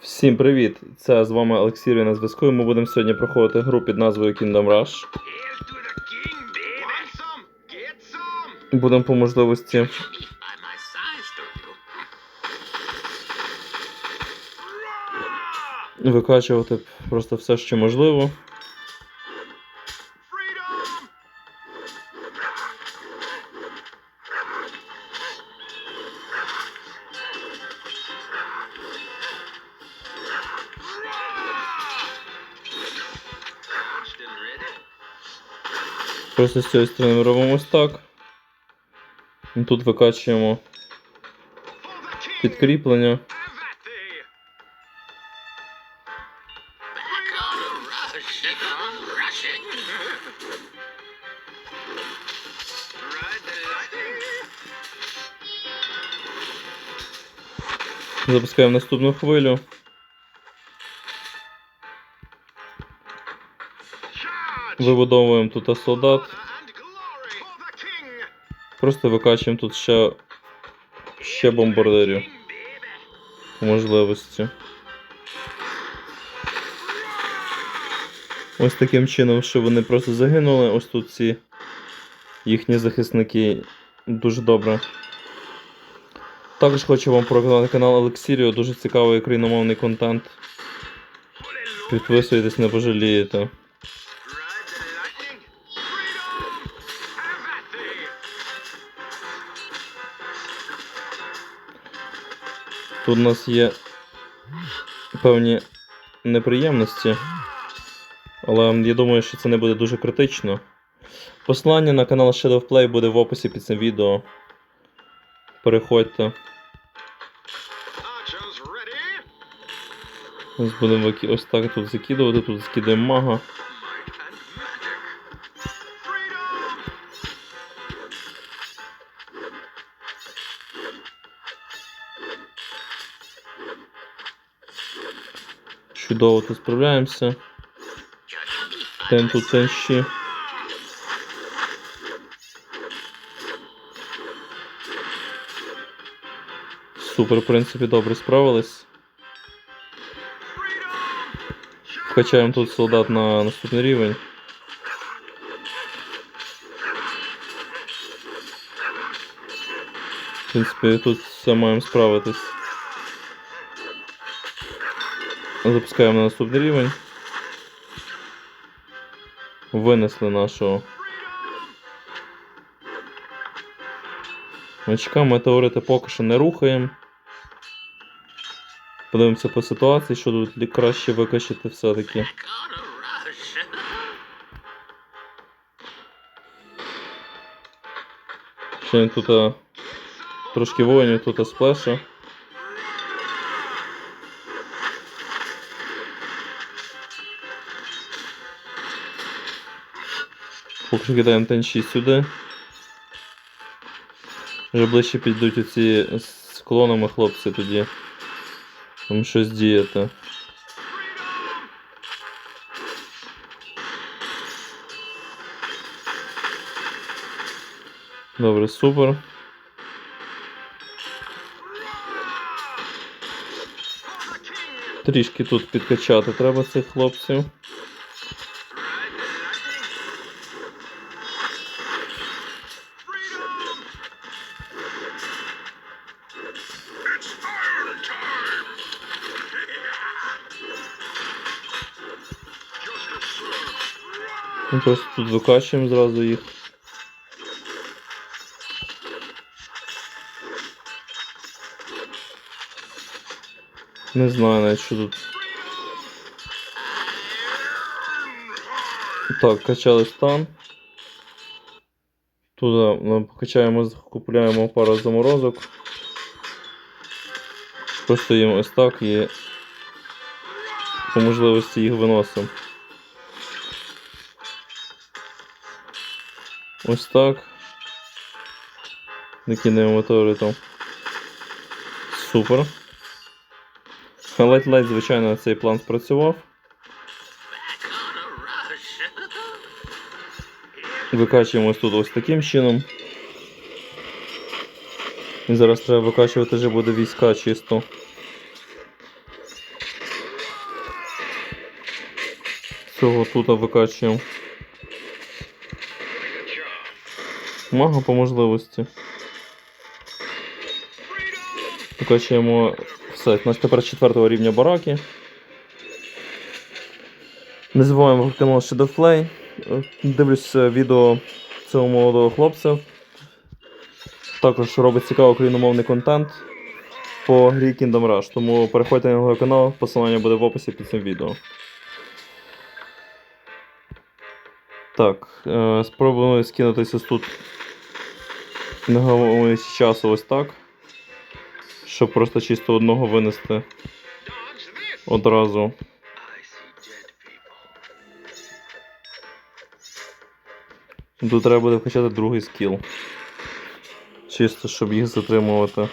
Всім привіт! Це з вами Олексій на зв'язку. Ми будемо сьогодні проходити гру під назвою Kingdom Rush. Будемо по можливості викачувати просто все, що можливо. Просто з цієї сторони ми робимо ось так. І Тут викачуємо підкріплення. Have at thee. Вибудовуємо тут солдат. Просто викачуємо тут ще, ще бомбардирів можливості. Ось таким чином, що вони просто загинули. Ось тут ці їхні захисники дуже добре. Також хочу вам показати канал Елексіріо, дуже цікавий україномовний контент. Підписуйтесь, не пожалієте. Тут у нас є певні неприємності, але я думаю, що це не буде дуже критично. Посилання на канал Shadow Play буде в описі під цим відео. Переходьте. Ось будемо ось так тут закидувати, тут закидаємо мага. Чудово тут справляємося. Тен my. Супер, в принципі, добре справились. Вкачаємо тут солдат на наступний рівень. В принципі, тут все маємо справитись. Запускаємо на наступний рівень. Винесли нашого Очка, метеорити поки що не рухаємо. Подивимося по ситуації, що тут краще викачати все-таки. Ще тут а, трошки воїнів, тут а. Поки кидаємо тенші сюди. Вже ближче підуть оці з клонами хлопці тоді. Там щось діяти. Добре, супер. Трішки тут підкачати треба цих хлопців. Просто тут викачуємо зразу їх. Не знаю навіть що тут. Так, качали стан. Туди ми покачаємо, купуємо пару заморозок. Просто їм ось так і по можливості їх виносимо. Ось так. Докинемо мотори там. Супер. Ледь-ледь, звичайно, цей план спрацював. Викачуємось тут ось таким чином. І зараз треба викачувати вже буде війська чисто. Цього тут викачуємо. Мага по можливості. Викачуємо все. У нас тепер четвертого рівня бараки. Не забуваємо канал Shadow Play. Е, Дивлюсь е, відео цього молодого хлопця. Також робить цікавий україномовний контент по грі Kingdom Rush. Тому переходьте на його канал, посилання буде в описі під цим відео. Так, е, спробуємо скинутися тут. Гадаючи часу ось так. Щоб просто чисто одного винести одразу. Тут треба буде вкачати другий скіл. Чисто, щоб їх затримувати.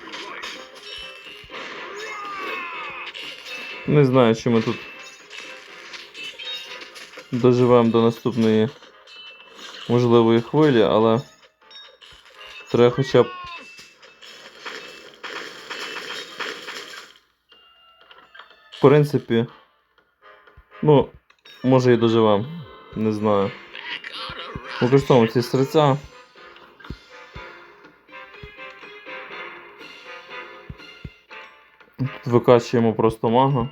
be light. Не знаю, чи ми тут доживемо до наступної можливої хвилі, але треба хоча б. В принципі. Ну, може і доживемо. Не знаю. Використовуємо ці серця. Тут викачуємо просто мага.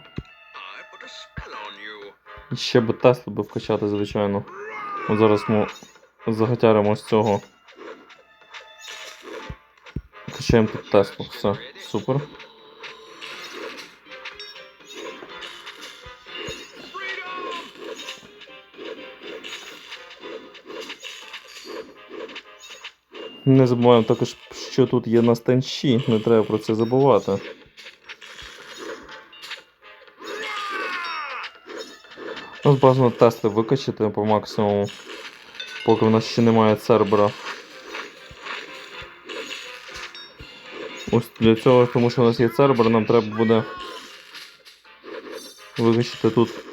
І ще би Теслу би вкачати, звичайно. От зараз ми загатяримо з цього. Качаємо тут Теслу. Все, супер. Не забуваємо також, що тут є на станчі, не треба про це забувати. Нас бажано тести викачати по максимуму, поки в нас ще немає цербера. Ось для цього, тому що у нас є цербер, нам треба буде викачати тут.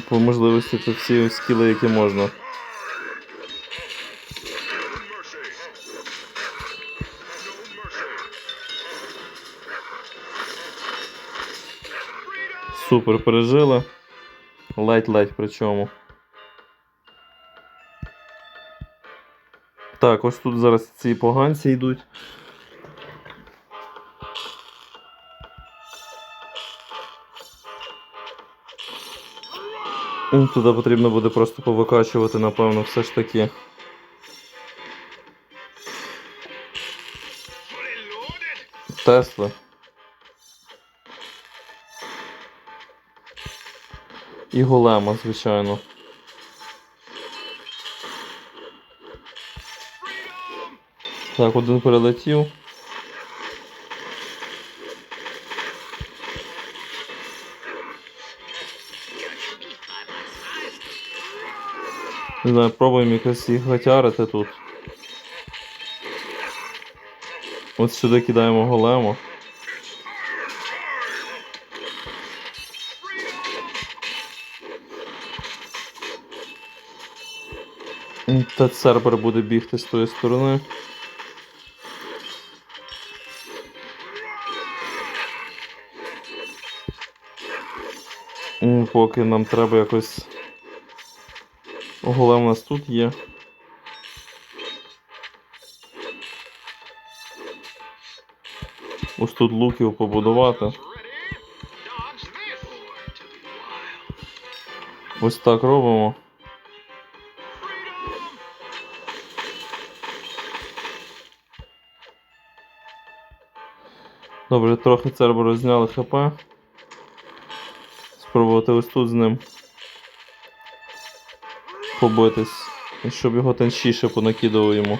По можливості тут всі скіли, які можна. Супер, пережили. Ледь-ледь причому. Так, ось тут зараз ці поганці йдуть. Туди потрібно буде просто повикачувати, напевно, все ж таки. Тесли. І голема, звичайно. Так, один перелетів. Не знаю, пробуємо якось їх гатярити тут. От сюди кидаємо голему. Та сервер буде бігти з тої сторони. Поки нам треба якось. Голем у нас тут є. Ось тут луків побудувати. Ось так робимо. Добре, трохи церберу зняли ХП. Спробувати ось тут з ним побитись, щоб його тончіше понакидало йому.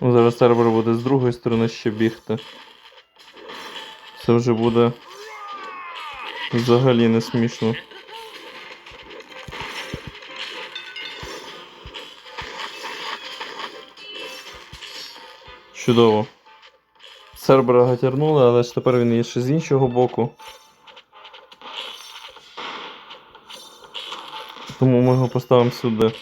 Зараз сервер буде з другої сторони ще бігти. Це вже буде взагалі не смішно. Чудово. Сербера гатірнули, але ж тепер він є ще з іншого боку. Тому ми його поставимо сюди.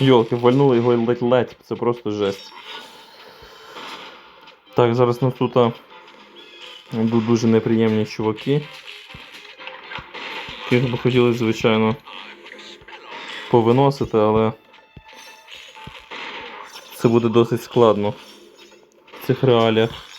Йолки, вальнули його ледь-ледь, це просто жесть. Так, зараз нас тут будуть дуже неприємні чуваки. Яких би хотіли, звичайно, повиносити, але це буде досить складно в цих реаліях.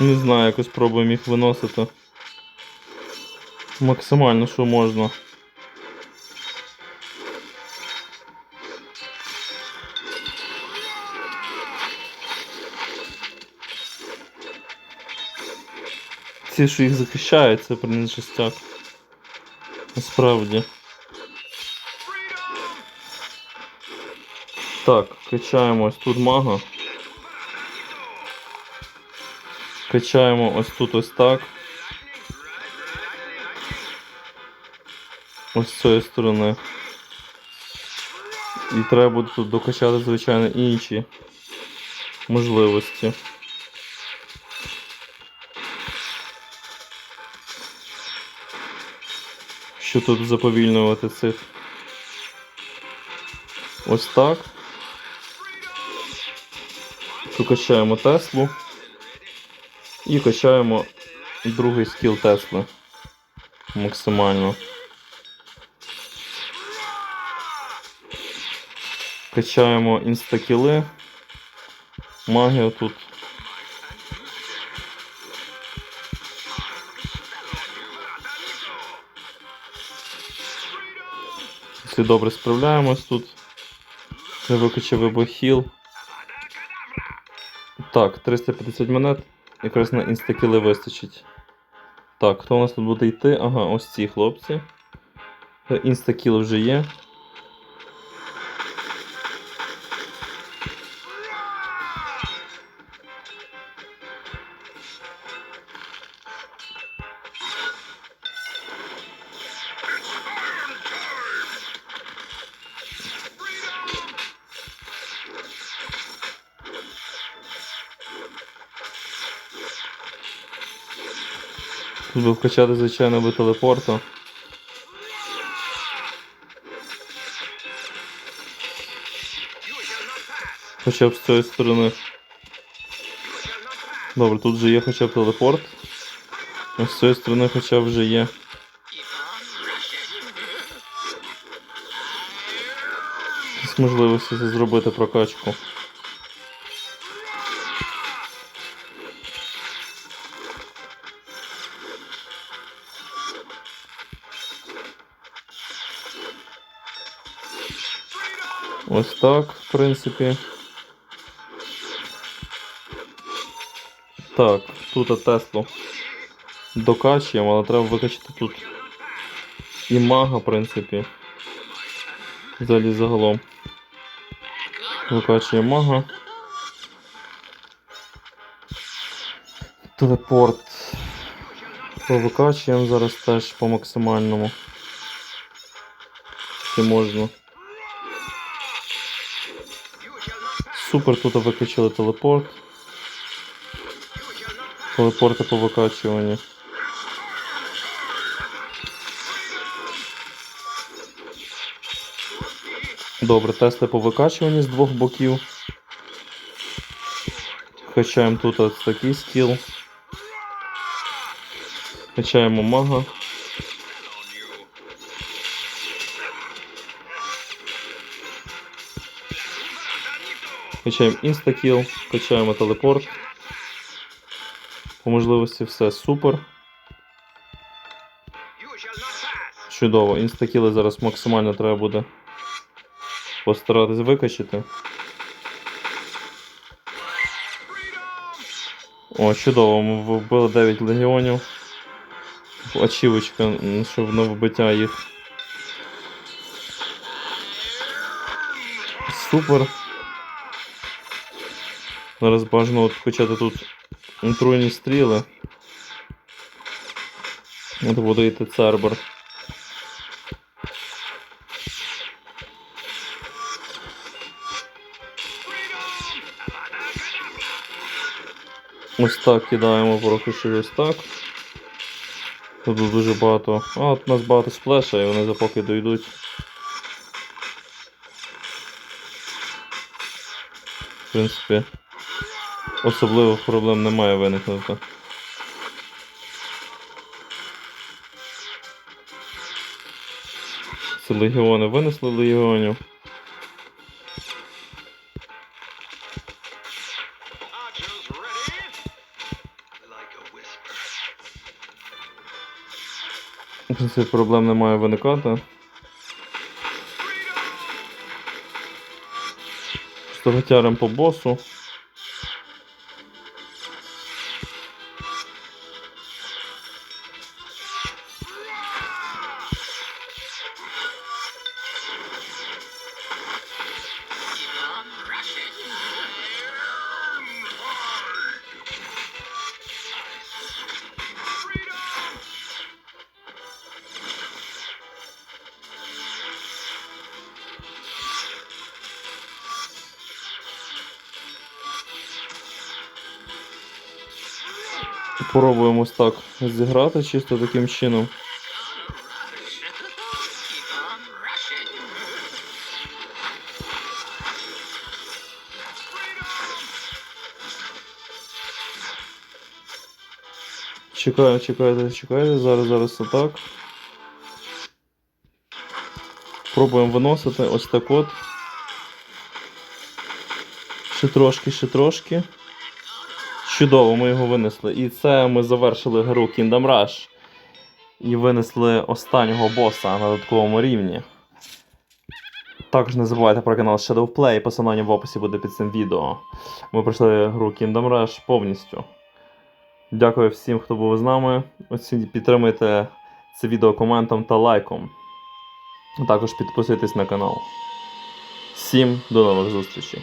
Не знаю, якось спробуємо їх виносити. Максимально, що можна. Ці, що їх захищають, це блін жестяк. Насправді. Так, качаємо ось тут мага. Качаємо ось тут ось так. Ось з цієї сторони. І треба тут докачати, звичайно, інші можливості. Що тут заповільнювати цих? Ось так. Тут качаємо Теслу. І качаємо другий скіл Тесли. Максимально. Качаємо інстакіли. Магію тут. Всі добре справляємось тут. Я викачав вибохіл. Так, 350 монет. Якраз на інстакіли вистачить. Так, хто у нас тут буде йти? Ага, ось ці хлопці. Е, Інстакіл вже є. Тут би вкачати, звичайно, би телепорта. Хоча б з цієї сторони. Добре, тут вже є хоча б телепорт. А з цієї сторони хоча б вже є. Можливості зробити прокачку. Ось так, в принципі. Так, тут Теслу докачуємо, але треба викачати тут і мага, в принципі. Взагалі загалом. Викачуємо мага. Телепорт. Провокачуємо зараз теж по максимальному. Чи можна. Супер, тут викачали телепорт. Телепорти по викачуванню. Добре, тести по викачуванні з двох боків. Качаємо тут ось такий скіл. Качаємо мага. Качаємо інстакіл, качаємо телепорт. По можливості все супер. Чудово. Інстакіли зараз максимально треба буде постаратись викачати. О, чудово, ми вбили 9 легіонів. Ачівочка, м, щоб на вбиття їх. Супер. Зараз бажано от почати тут отруйні стріли. От буде йти цербер. Ось так кидаємо поки що так. Тут дуже багато. А, от у нас багато сплеша, і вони за поки дойдуть. В принципі, особливих проблем не має виникнути. Це легіони винесли легіонів. В проблем не має виникати. Стоготярим по босу. Попробуємо ось так зіграти чисто таким чином. Чекаю, чекайте, чекайте. Зараз, зараз отак. Пробуємо виносити ось так от. Ще трошки, ще трошки. Чудово, ми його винесли. І це ми завершили гру Kingdom Rush. І винесли останнього боса на додатковому рівні. Також не забувайте про канал Shadow Play, посилання в описі буде під цим відео. Ми пройшли гру Kingdom Rush повністю. Дякую всім, хто був з нами. Оці- Підтримуйте це відео коментом та лайком. Також підписуйтесь на канал. Всім до нових зустрічей!